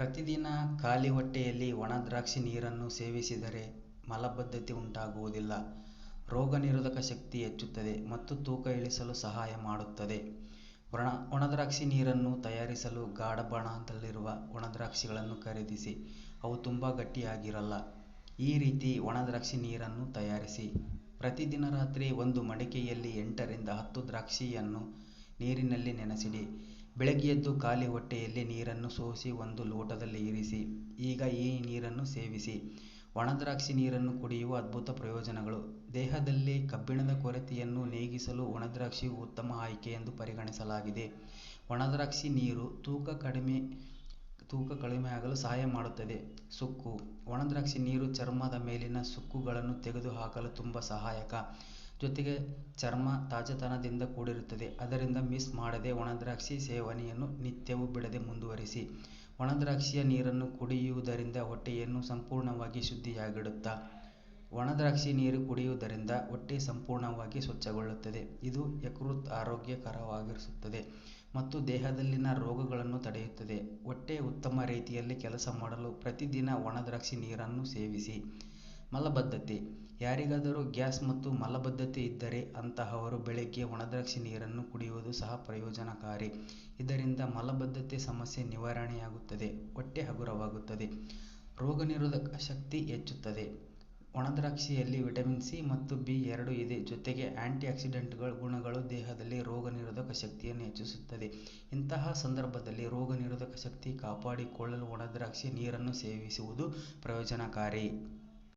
ಪ್ರತಿದಿನ ಖಾಲಿ ಹೊಟ್ಟೆಯಲ್ಲಿ ಒಣದ್ರಾಕ್ಷಿ ನೀರನ್ನು ಸೇವಿಸಿದರೆ ಮಲಬದ್ಧತೆ ಉಂಟಾಗುವುದಿಲ್ಲ, ರೋಗನಿರೋಧಕ ಶಕ್ತಿ ಹೆಚ್ಚುತ್ತದೆ ಮತ್ತು ತೂಕ ಇಳಿಸಲು ಸಹಾಯ ಮಾಡುತ್ತದೆ. ಒಣದ್ರಾಕ್ಷಿ ನೀರನ್ನು ತಯಾರಿಸಲು ಗಾಢ ಬಣ್ಣದಲ್ಲಿರುವ ಒಣದ್ರಾಕ್ಷಿಗಳನ್ನು ಖರೀದಿಸಿ, ಅವು ತುಂಬ ಗಟ್ಟಿಯಾಗಿರಲ್ಲ. ಈ ರೀತಿ ಒಣದ್ರಾಕ್ಷಿ ನೀರನ್ನು ತಯಾರಿಸಿ. ಪ್ರತಿದಿನ ರಾತ್ರಿ ಒಂದು ಮಡಿಕೆಯಲ್ಲಿ ಎಂಟರಿಂದ ಹತ್ತು ದ್ರಾಕ್ಷಿಯನ್ನು ನೀರಿನಲ್ಲಿ ನೆನೆಸಿಡಿ. ಬೆಳಿಗ್ಗೆ ಎದ್ದು ಖಾಲಿ ಹೊಟ್ಟೆಯಲ್ಲಿ ನೀರನ್ನು ಸೋಸಿ ಒಂದು ಲೋಟದಲ್ಲಿ ಇರಿಸಿ. ಈಗ ಈ ನೀರನ್ನು ಸೇವಿಸಿ. ಒಣದ್ರಾಕ್ಷಿ ನೀರನ್ನು ಕುಡಿಯುವ ಅದ್ಭುತ ಪ್ರಯೋಜನಗಳು ದೇಹದಲ್ಲಿ ಕಬ್ಬಿಣದ ಕೊರತೆಯನ್ನು ನೀಗಿಸಲು ಒಣದ್ರಾಕ್ಷಿಯು ಉತ್ತಮ ಆಯ್ಕೆ ಎಂದು ಪರಿಗಣಿಸಲಾಗಿದೆ. ಒಣದ್ರಾಕ್ಷಿ ನೀರು ತೂಕ ಕಡಿಮೆಯಾಗಲು ಸಹಾಯ ಮಾಡುತ್ತದೆ. ಸುಕ್ಕು ಒಣದ್ರಾಕ್ಷಿ ನೀರು ಚರ್ಮದ ಮೇಲಿನ ಸುಕ್ಕುಗಳನ್ನು ತೆಗೆದುಹಾಕಲು ತುಂಬ ಸಹಾಯಕ. ಜೊತೆಗೆ ಚರ್ಮ ತಾಜಾತನದಿಂದ ಕೂಡಿರುತ್ತದೆ. ಅದರಿಂದ ಮಿಸ್ ಮಾಡದೆ ಒಣದ್ರಾಕ್ಷಿ ಸೇವನೆಯನ್ನು ನಿತ್ಯವೂ ಬಿಡದೆ ಮುಂದುವರಿಸಿ. ಒಣದ್ರಾಕ್ಷಿಯ ನೀರನ್ನು ಕುಡಿಯುವುದರಿಂದ ಹೊಟ್ಟೆಯನ್ನು ಸಂಪೂರ್ಣವಾಗಿ ಶುದ್ಧಿಯಾಗಿಡುತ್ತಾ. ಒಣದ್ರಾಕ್ಷಿ ನೀರು ಕುಡಿಯುವುದರಿಂದ ಹೊಟ್ಟೆ ಸಂಪೂರ್ಣವಾಗಿ ಸ್ವಚ್ಛಗೊಳ್ಳುತ್ತದೆ. ಇದು ಯಕೃತ್ ಆರೋಗ್ಯಕರವಾಗಿರಿಸುತ್ತದೆ ಮತ್ತು ದೇಹದಲ್ಲಿನ ರೋಗಗಳನ್ನು ತಡೆಯುತ್ತದೆ. ಹೊಟ್ಟೆ ಉತ್ತಮ ರೀತಿಯಲ್ಲಿ ಕೆಲಸ ಮಾಡಲು ಪ್ರತಿದಿನ ಒಣದ್ರಾಕ್ಷಿ ನೀರನ್ನು ಸೇವಿಸಿ. ಮಲಬದ್ಧತೆ ಯಾರಿಗಾದರೂ ಗ್ಯಾಸ್ ಮತ್ತು ಮಲಬದ್ಧತೆ ಇದ್ದರೆ ಅಂತಹವರು ಬೆಳಗ್ಗೆ ಒಣದ್ರಾಕ್ಷಿ ನೀರನ್ನು ಕುಡಿಯುವುದು ಸಹ ಪ್ರಯೋಜನಕಾರಿ. ಇದರಿಂದ ಮಲಬದ್ಧತೆ ಸಮಸ್ಯೆ ನಿವಾರಣೆಯಾಗುತ್ತದೆ, ಹೊಟ್ಟೆ ಹಗುರವಾಗುತ್ತದೆ, ರೋಗನಿರೋಧಕ ಶಕ್ತಿ ಹೆಚ್ಚುತ್ತದೆ. ಒಣದ್ರಾಕ್ಷಿಯಲ್ಲಿ ವಿಟಮಿನ್ ಸಿ ಮತ್ತು ಬಿ ಎರಡು ಇದೆ. ಜೊತೆಗೆ ಆಂಟಿಆಕ್ಸಿಡೆಂಟ್ ಗುಣಗಳು ದೇಹದಲ್ಲಿ ರೋಗನಿರೋಧಕ ಶಕ್ತಿಯನ್ನು ಹೆಚ್ಚಿಸುತ್ತದೆ. ಇಂತಹ ಸಂದರ್ಭದಲ್ಲಿ ರೋಗನಿರೋಧಕ ಶಕ್ತಿ ಕಾಪಾಡಿಕೊಳ್ಳಲು ಒಣದ್ರಾಕ್ಷಿ ನೀರನ್ನು ಸೇವಿಸುವುದು ಪ್ರಯೋಜನಕಾರಿ.